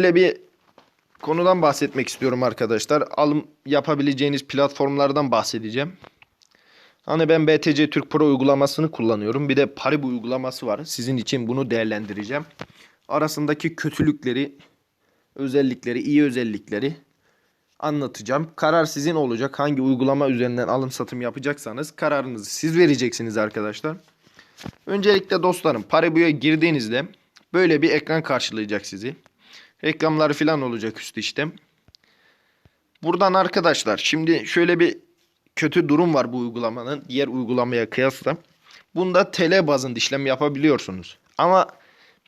Böyle bir konudan bahsetmek istiyorum arkadaşlar. Alım yapabileceğiniz platformlardan bahsedeceğim. Hani ben BTC Türk Pro uygulamasını kullanıyorum. Bir de Paribu uygulaması var. Sizin için bunu değerlendireceğim. Arasındaki kötülükleri, özellikleri, iyi özellikleri anlatacağım. Karar sizin olacak. Hangi uygulama üzerinden alım satım yapacaksanız kararınızı siz vereceksiniz arkadaşlar. Öncelikle dostlarım Paribu'ya girdiğinizde böyle bir ekran karşılayacak sizi. Reklamları falan olacak üst işte. Buradan arkadaşlar şimdi şöyle bir kötü durum var bu uygulamanın diğer uygulamaya kıyasla. Bunda TL bazında işlem yapabiliyorsunuz. Ama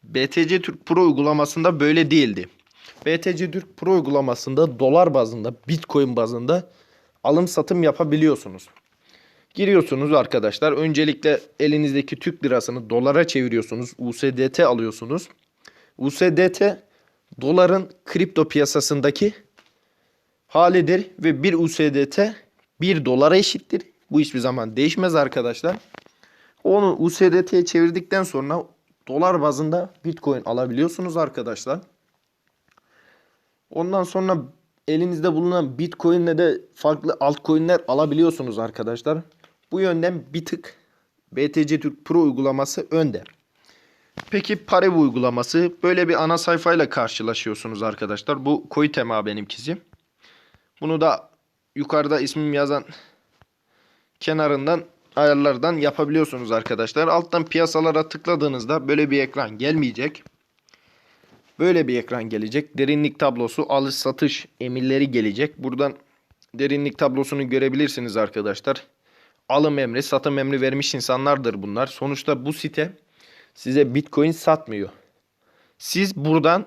BTC Türk Pro uygulamasında böyle değildi. BTC Türk Pro uygulamasında dolar bazında, Bitcoin bazında alım satım yapabiliyorsunuz. Giriyorsunuz arkadaşlar. Öncelikle elinizdeki Türk lirasını dolara çeviriyorsunuz. USDT alıyorsunuz. USDT doların kripto piyasasındaki halidir ve bir USDT 1 dolara eşittir. Bu hiçbir zaman değişmez arkadaşlar. Onu USDT'ye çevirdikten sonra dolar bazında Bitcoin alabiliyorsunuz arkadaşlar. Ondan sonra elinizde bulunan Bitcoin'le de farklı altcoin'ler alabiliyorsunuz arkadaşlar. Bu yönden bir tık BTC Türk Pro uygulaması önde. Peki Paribu uygulaması böyle bir ana sayfayla karşılaşıyorsunuz arkadaşlar. Bu Koitema benimkisi. Bunu da yukarıda ismim yazan kenarından ayarlardan yapabiliyorsunuz arkadaşlar. Alttan piyasalara tıkladığınızda böyle bir ekran gelmeyecek. Böyle bir ekran gelecek. Derinlik tablosu, alış satış emirleri gelecek. Buradan derinlik tablosunu görebilirsiniz arkadaşlar. Alım emri, satım emri vermiş insanlardır bunlar. Sonuçta bu site size Bitcoin satmıyor. Siz buradan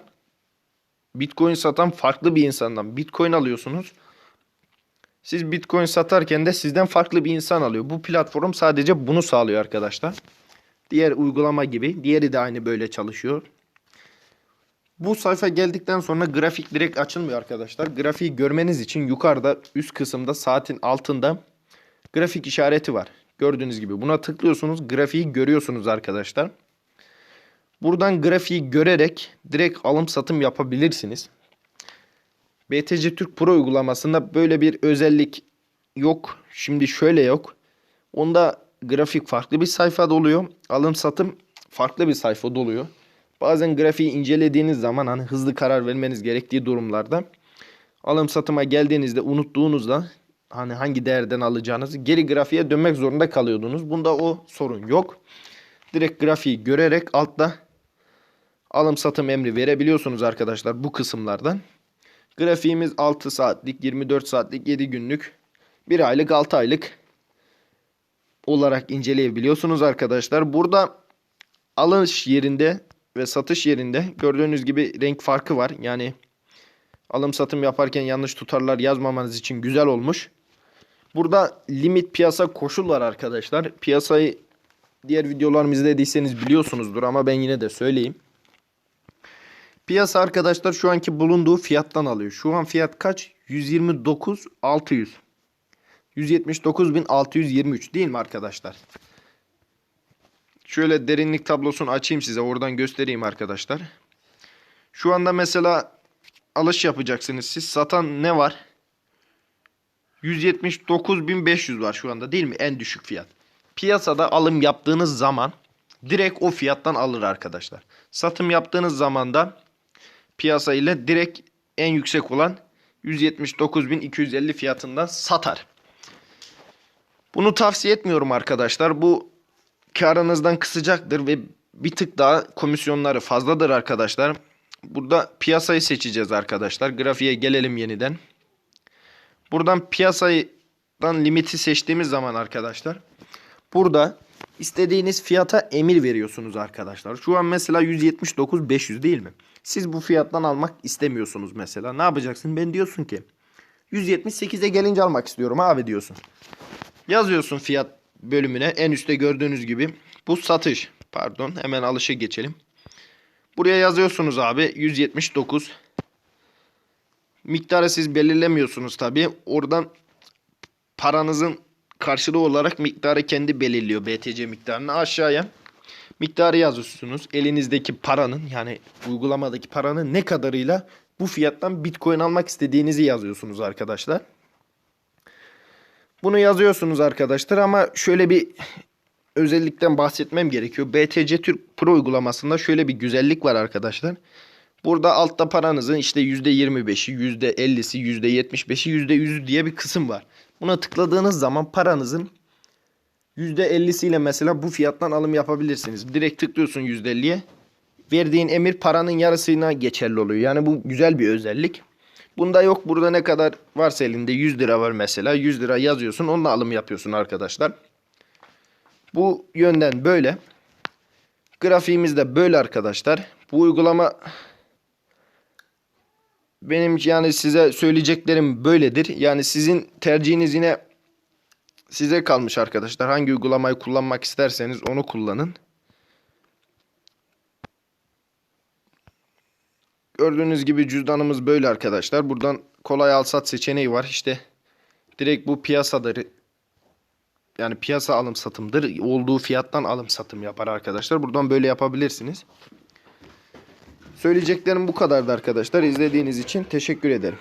Bitcoin satan farklı bir insandan Bitcoin alıyorsunuz. Siz Bitcoin satarken de sizden farklı bir insan alıyor. Bu platform sadece bunu sağlıyor arkadaşlar. Diğer uygulama gibi. Diğeri de aynı böyle çalışıyor. Bu sayfa geldikten sonra grafik direkt açılmıyor arkadaşlar. Grafiği görmeniz için yukarıda üst kısımda saatin altında grafik işareti var. Gördüğünüz gibi buna tıklıyorsunuz. Grafiği görüyorsunuz arkadaşlar. Buradan grafiği görerek direkt alım satım yapabilirsiniz. BTC Türk Pro uygulamasında böyle bir özellik yok. Şimdi şöyle yok. Onda grafik farklı bir sayfada oluyor. Alım satım farklı bir sayfada oluyor. Bazen grafiği incelediğiniz zaman hani hızlı karar vermeniz gerektiği durumlarda alım satıma geldiğinizde unuttuğunuzda hani hangi değerden alacağınızı geri grafiğe dönmek zorunda kalıyordunuz. Bunda o sorun yok. Direkt grafiği görerek altta alım satım emri verebiliyorsunuz arkadaşlar bu kısımlardan. Grafiğimiz 6 saatlik, 24 saatlik, 7 günlük, 1 aylık, 6 aylık olarak inceleyebiliyorsunuz arkadaşlar. Burada alış yerinde ve satış yerinde gördüğünüz gibi renk farkı var. Yani alım satım yaparken yanlış tutarlar yazmamanız için güzel olmuş. Burada limit piyasa koşul var arkadaşlar. Piyasayı diğer videolarımı izlediyseniz biliyorsunuzdur ama ben yine de söyleyeyim. Piyasa arkadaşlar şu anki bulunduğu fiyattan alıyor. Şu an fiyat kaç? 129.600. 179.623 değil mi arkadaşlar? Şöyle derinlik tablosunu açayım size. Oradan göstereyim arkadaşlar. Şu anda mesela alış yapacaksınız siz. Satan ne var? 179.500 var şu anda değil mi? En düşük fiyat. Piyasada alım yaptığınız zaman direkt o fiyattan alır arkadaşlar. Satım yaptığınız zaman da piyasa ile direkt en yüksek olan 179.250 fiyatından satar. Bunu tavsiye etmiyorum arkadaşlar. Bu karınızdan kısacaktır ve bir tık daha komisyonları fazladır arkadaşlar. Burada piyasayı seçeceğiz arkadaşlar. Grafiğe gelelim yeniden. Buradan piyasadan limiti seçtiğimiz zaman arkadaşlar. Burada istediğiniz fiyata emir veriyorsunuz arkadaşlar. Şu an mesela 179.500 değil mi? Siz bu fiyattan almak istemiyorsunuz mesela. Ne yapacaksın? Ben diyorsun ki 178'e gelince almak istiyorum abi diyorsun. Yazıyorsun fiyat bölümüne en üstte gördüğünüz gibi bu satış. Pardon hemen alışa geçelim. Buraya yazıyorsunuz abi 179. Miktarı siz belirlemiyorsunuz tabi. Oradan paranızın karşılığı olarak miktarı kendi belirliyor BTC miktarını aşağıya. Miktarı yazıyorsunuz. Elinizdeki paranın yani uygulamadaki paranın ne kadarıyla bu fiyattan Bitcoin almak istediğinizi yazıyorsunuz arkadaşlar. Bunu yazıyorsunuz arkadaşlar ama şöyle bir özellikten bahsetmem gerekiyor. BTC Türk Pro uygulamasında şöyle bir güzellik var arkadaşlar. Burada altta paranızın işte %25'i, %50'si, %75'i, %100'ü diye bir kısım var. Buna tıkladığınız zaman paranızın %50'siyle mesela bu fiyattan alım yapabilirsiniz. Direkt tıklıyorsun %50'ye. Verdiğin emir paranın yarısına geçerli oluyor. Yani bu güzel bir özellik. Bunda yok. Burada ne kadar varsa elinde 100 lira var mesela. 100 lira yazıyorsun. Onunla alım yapıyorsun arkadaşlar. Bu yönden böyle. Grafiğimiz de böyle arkadaşlar. Bu uygulama benim yani size söyleyeceklerim böyledir. Yani sizin tercihiniz yine size kalmış arkadaşlar. Hangi uygulamayı kullanmak isterseniz onu kullanın. Gördüğünüz gibi cüzdanımız böyle arkadaşlar. Buradan kolay al sat seçeneği var. İşte direkt bu piyasadadır. Yani piyasa alım satımdır. Olduğu fiyattan alım satım yapar arkadaşlar. Buradan böyle yapabilirsiniz. Söyleyeceklerim bu kadardı arkadaşlar. İzlediğiniz için teşekkür ederim.